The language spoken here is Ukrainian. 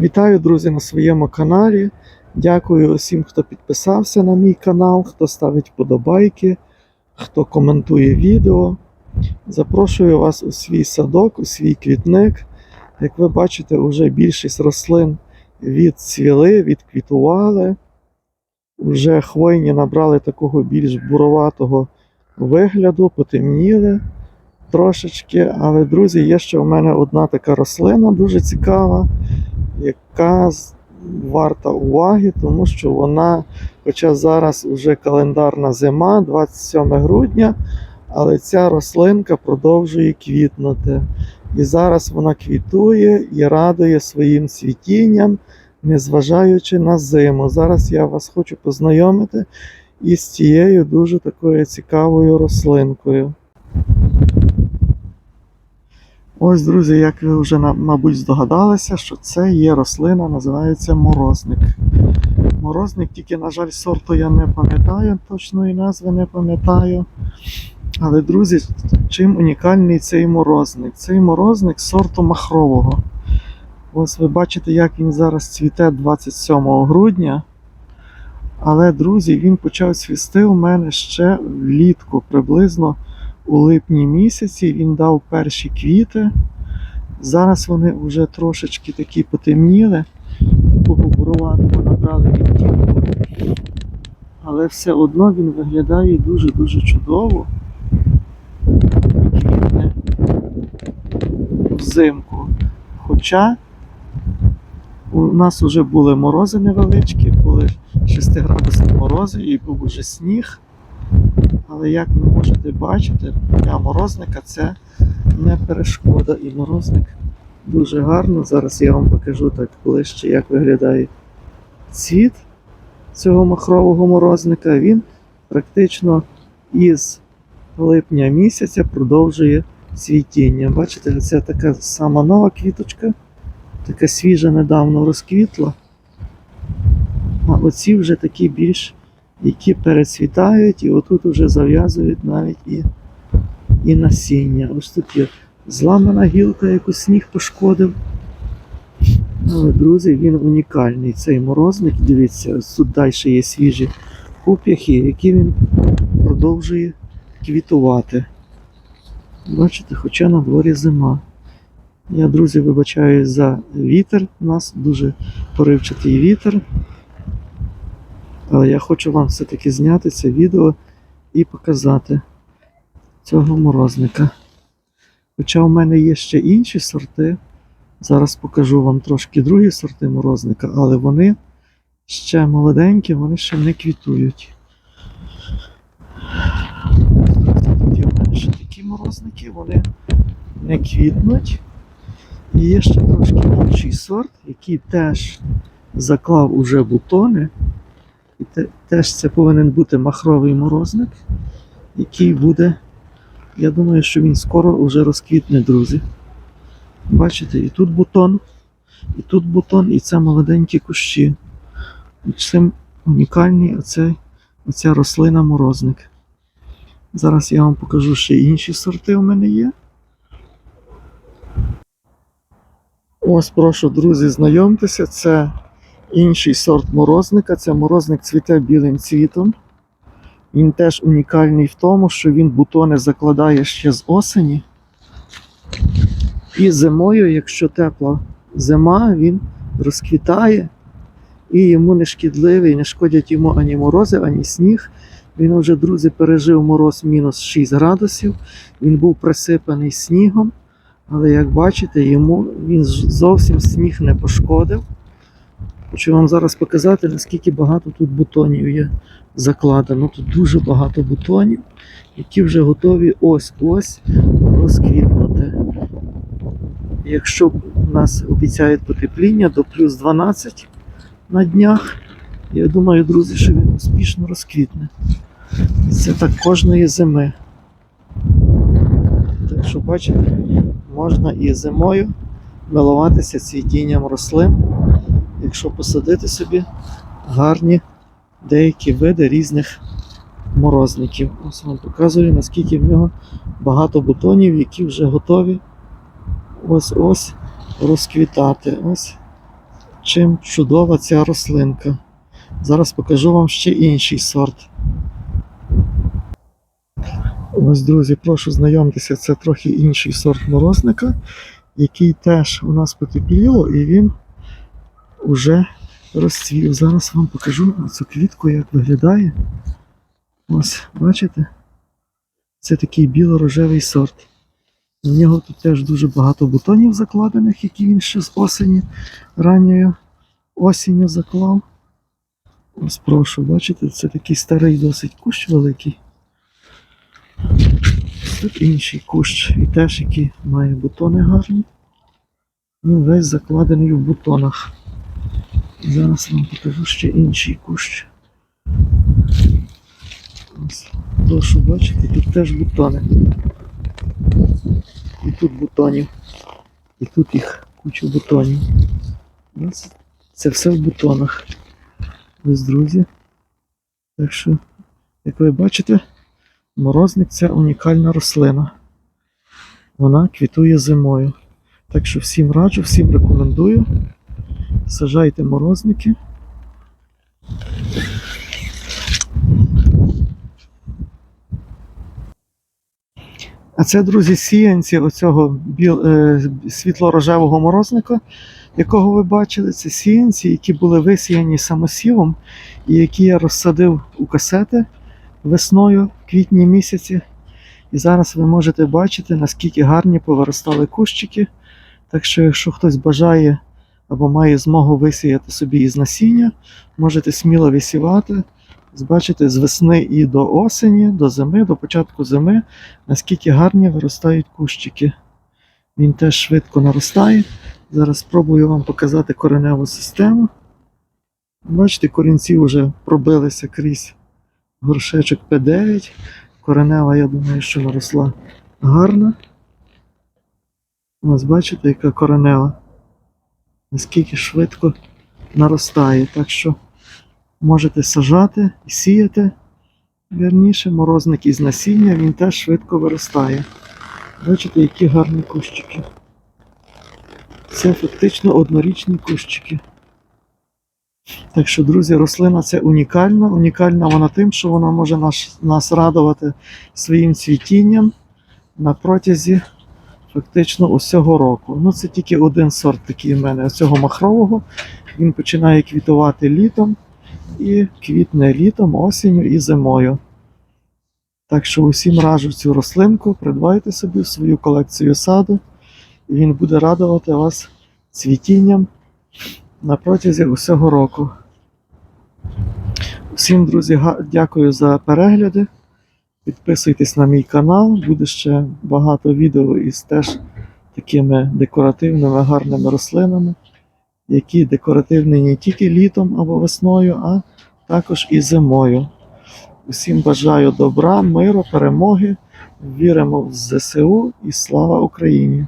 Вітаю, друзі, на своєму каналі. Дякую усім, хто підписався на мій канал, хто ставить подобайки, хто коментує відео. Запрошую вас у свій садок, у свій квітник. Як ви бачите, вже більшість рослин відцвіли, відквітували. Уже хвойні набрали такого більш буроватого вигляду, потемніли трошечки. Але, друзі, є ще у мене одна така рослина дуже цікава яка варта уваги, тому що вона, хоча зараз вже календарна зима, 27 грудня, але ця рослинка продовжує квітнути. І зараз вона квітує і радує своїм цвітінням, незважаючи на зиму. Зараз я вас хочу познайомити із цією дуже такою цікавою рослинкою. Ось, друзі, як ви вже, мабуть, здогадалися, що це є рослина, називається морозник. Морозник, тільки, на жаль, сорту я не пам'ятаю, точної назви не пам'ятаю. Але, друзі, чим унікальний цей морозник? Цей морозник сорту махрового. Ось ви бачите, як він зараз цвіте 27 грудня. Але, друзі, він почав цвісти у мене ще влітку, приблизно у липні місяці він дав перші квіти. Зараз вони вже трошечки такі потемніли, буроватого набрали відтінку. Але все одно він виглядає дуже-дуже чудово. Квітне взимку. Хоча у нас вже були морози невеличкі, були 6 градусні морози і був уже сніг. Але як ви можете бачити, для морозника це не перешкода. І морозник дуже гарно. Зараз я вам покажу так ближче, як виглядає цвіт цього махрового морозника. Він практично із липня місяця продовжує цвітіння. Бачите, це така сама нова квіточка, така свіжа недавно розквітла. А оці вже такі більш які перецвітають, і отут вже зав'язують навіть і, і насіння. Ось тут є зламана гілка, яку сніг пошкодив. Але, друзі, він унікальний. Цей морозник, дивіться, ось тут далі є свіжі куп'яхи, які він продовжує квітувати. Бачите, хоча на дворі зима. Я, друзі, вибачаю за вітер. У нас дуже поривчатий вітер. Але я хочу вам все-таки зняти це відео і показати цього морозника. Хоча у мене є ще інші сорти. Зараз покажу вам трошки другі сорти морозника, але вони ще молоденькі, вони ще не квітують. Тут є в мене ще такі морозники, вони не квітнуть. І є ще трошки інший сорт, який теж заклав уже бутони. І те, теж це повинен бути махровий морозник, який буде. Я думаю, що він скоро вже розквітне, друзі. Бачите, і тут бутон, і тут бутон, і це молоденькі кущі. І цим унікальний оцей, оця рослина морозник. Зараз я вам покажу ще інші сорти у мене є. Ось, прошу, друзі, знайомтеся, це інший сорт морозника. Це морозник цвіте білим цвітом. Він теж унікальний в тому, що він бутони закладає ще з осені. І зимою, якщо тепла зима, він розквітає і йому не шкідливий, не шкодять йому ані морози, ані сніг. Він вже, друзі, пережив мороз мінус 6 градусів. Він був присипаний снігом, але як бачите, йому він зовсім сніг не пошкодив. Хочу вам зараз показати, наскільки багато тут бутонів є закладено. Тут дуже багато бутонів, які вже готові ось-ось розквітнути. Якщо в нас обіцяють потепління до плюс 12 на днях, я думаю, друзі, що він успішно розквітне. Це так кожної зими. Так що, бачите, можна і зимою милуватися цвітінням рослин якщо посадити собі гарні деякі види різних морозників. Ось вам показую, наскільки в нього багато бутонів, які вже готові ось-ось розквітати. Ось чим чудова ця рослинка. Зараз покажу вам ще інший сорт. Ось, друзі, прошу знайомтеся, це трохи інший сорт морозника, який теж у нас потепліло, і він уже розцвів. Зараз вам покажу цю квітку, як виглядає. Ось, бачите? Це такий біло-рожевий сорт. У нього тут теж дуже багато бутонів закладених, які він ще з осені ранньою осінню заклав. Ось прошу, бачите, це такий старий досить кущ великий. Тут інший кущ, і теж який має бутони гарні. Він весь закладений в бутонах. Зараз вам покажу ще інший кущ. Ось, прошу бачите, тут теж бутони. І тут бутонів. І тут їх куча бутонів. Ось це все в бутонах. Ось, друзі. Так що, як ви бачите, морозник це унікальна рослина. Вона квітує зимою. Так що всім раджу, всім рекомендую. Сажайте морозники. А це, друзі, сіянці оцього біл, е, світло-рожевого морозника, якого ви бачили. Це сіянці, які були висіяні самосівом, і які я розсадив у касети весною, в квітні місяці. І зараз ви можете бачити, наскільки гарні повиростали кущики. Так що, якщо хтось бажає або має змогу висіяти собі із насіння, можете сміло висівати. Бачите, з весни і до осені, до зими, до початку зими, наскільки гарні виростають кущики. Він теж швидко наростає. Зараз спробую вам показати кореневу систему. Бачите, корінці вже пробилися крізь горшечок П9. Коренева, я думаю, що наросла гарна. Ось бачите, яка коренева. Наскільки швидко наростає. Так що можете сажати і сіяти. Вірніше, морозник із насіння, він теж швидко виростає. Бачите, які гарні кущики. Це фактично однорічні кущики. Так що, друзі, рослина це унікальна. Унікальна вона тим, що вона може нас, нас радувати своїм цвітінням на протязі фактично усього року. Ну, це тільки один сорт такий в мене, оцього махрового. Він починає квітувати літом і квітне літом, осінню і зимою. Так що усім раджу цю рослинку, придбайте собі в свою колекцію саду, і він буде радувати вас цвітінням на протязі усього року. Всім, друзі, дякую за перегляди. Підписуйтесь на мій канал, буде ще багато відео із теж такими декоративними гарними рослинами, які декоративні не тільки літом або весною, а також і зимою. Усім бажаю добра, миру, перемоги. Віримо в ЗСУ і слава Україні!